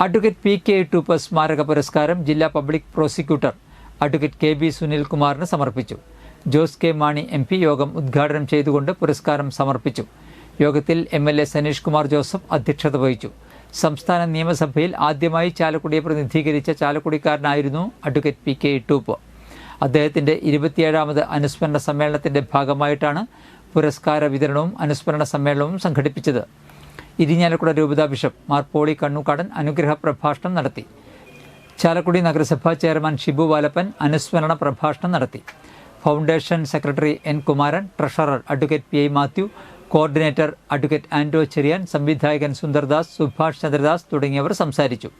Advocate P K ടൂപ്പ് സ്മാരക പുരസ്കാരം ജില്ലാ public prosecutor advocate K B സുനിൽകുമാറിന് സമർപ്പിച്ചു. Jose K Mani M P യോഗം ഉദ്ഘാടനം ചെയ്തുകൊണ്ട് പുരസ്കാരം സമർപ്പിച്ചു. യോഗത്തിൽ M L A Saneesh Kumar Joseph അധ്യക്ഷത വഹിച്ചു. സംസ്ഥാന നിയമസഭയിൽ ആദ്യമായി ചാലക്കുടിയെ പ്രതിനിധീകരിച്ച ചാലക്കുടിക്കാരനായിരുന്നു അഡ്വക്കേറ്റ് പി കെ ടൂപ്പ് അദ്ദേഹത്തിന്റെ ഇരുപത്തിയേഴാമത് അനുസ്മരണ സമ്മേളനത്തിന്റെ ഭാഗമായിട്ടാണ് പുരസ്കാര വിതരണവും അനുസ്മരണ സമ്മേളനവും സംഘടിപ്പിച്ചത്. ഇരിഞ്ഞാലക്കുട രൂപതാ ബിഷപ്പ് മാർ പോളി കണ്ണൂക്കാടൻ അനുഗ്രഹ പ്രഭാഷണം നടത്തി. ചാലക്കുടി നഗരസഭാ ചെയർമാൻ ഷിബു വാലപ്പൻ അനുസ്മരണ പ്രഭാഷണം നടത്തി. Foundation secretary N Kumaran treasurer advocate P I Mathew coordinator advocate Ando Cheriyan സംവിധായകൻ സുന്ദർദാസ് സുഭാഷ് ചന്ദ്രദാസ് തുടങ്ങിയവർ സംസാരിച്ചു.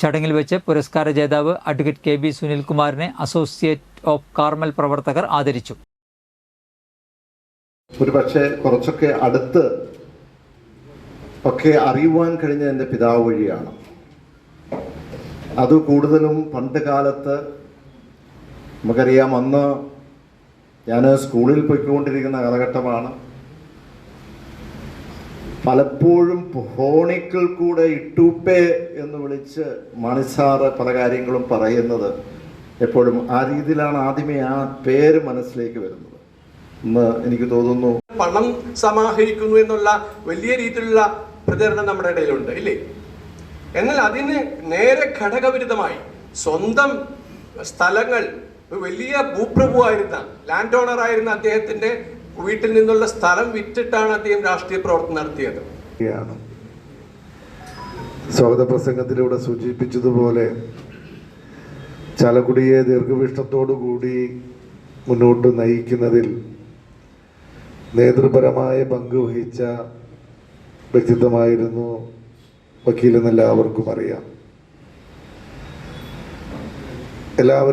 ചടങ്ങിൽ വെച്ച് പുരസ്കാര ജേതാവ് അഡ്വക്കേറ്റ് കെ ബി സുനിൽകുമാറിനെ അസോസിയേറ്റ് ഓഫ് കാർമൽ പ്രവർത്തകർ ആദരിച്ചു. ഒരു പക്ഷേ കുറച്ചൊക്കെ അടുത്ത് ഒക്കെ അറിയുവാൻ കഴിഞ്ഞ എന്റെ പിതാവ് വഴിയാണ്. അത് കൂടുതലും പണ്ട് കാലത്ത് നമുക്കറിയാം അന്ന് ഞാൻ സ്കൂളിൽ പോയിക്കൊണ്ടിരിക്കുന്ന കാലഘട്ടമാണ്. പലപ്പോഴും ഫോണിക്കിൽ കൂടെ ഇട്ടൂപ്പേ എന്ന് വിളിച്ച് മണിസാറ് പല കാര്യങ്ങളും പറയുന്നത് എപ്പോഴും ആ രീതിയിലാണ് ആദ്യമേ ആ പേര് മനസ്സിലേക്ക് വരുന്നത്. എന്ന് എനിക്ക് തോന്നുന്നു പണം സമാഹരിക്കുന്നു എന്നുള്ള വലിയ രീതിയിലുള്ള പ്രചരണം നമ്മുടെ ഇടയിലുണ്ട് ഇല്ലേ? എന്നാൽ അതിന് നേരെ ഘടകവിരുദ്ധമായി സ്വന്തം സ്ഥലങ്ങൾ വലിയ ഭൂപ്രഭുവായിരുന്ന ലാൻഡ് ഓണർ ആയിരുന്ന അദ്ദേഹത്തിന്റെ വീട്ടിൽ നിന്നുള്ള സ്ഥലം വിറ്റിട്ടാണ് അദ്ദേഹം രാഷ്ട്രീയ പ്രവർത്തനം നടത്തിയത്. സ്വാഗത പ്രസംഗത്തിലൂടെ സൂചിപ്പിച്ചതുപോലെ ചാലക്കുടിയെ ദീർഘവീക്ഷണത്തോടുകൂടി മുന്നോട്ട് നയിക്കുന്നതിൽ നേതൃപരമായ പങ്ക് വഹിച്ച വ്യക്തിത്വമായിരുന്നു വക്കീലെന്ന് എല്ലാവർക്കും അറിയാം. എല്ലാവരും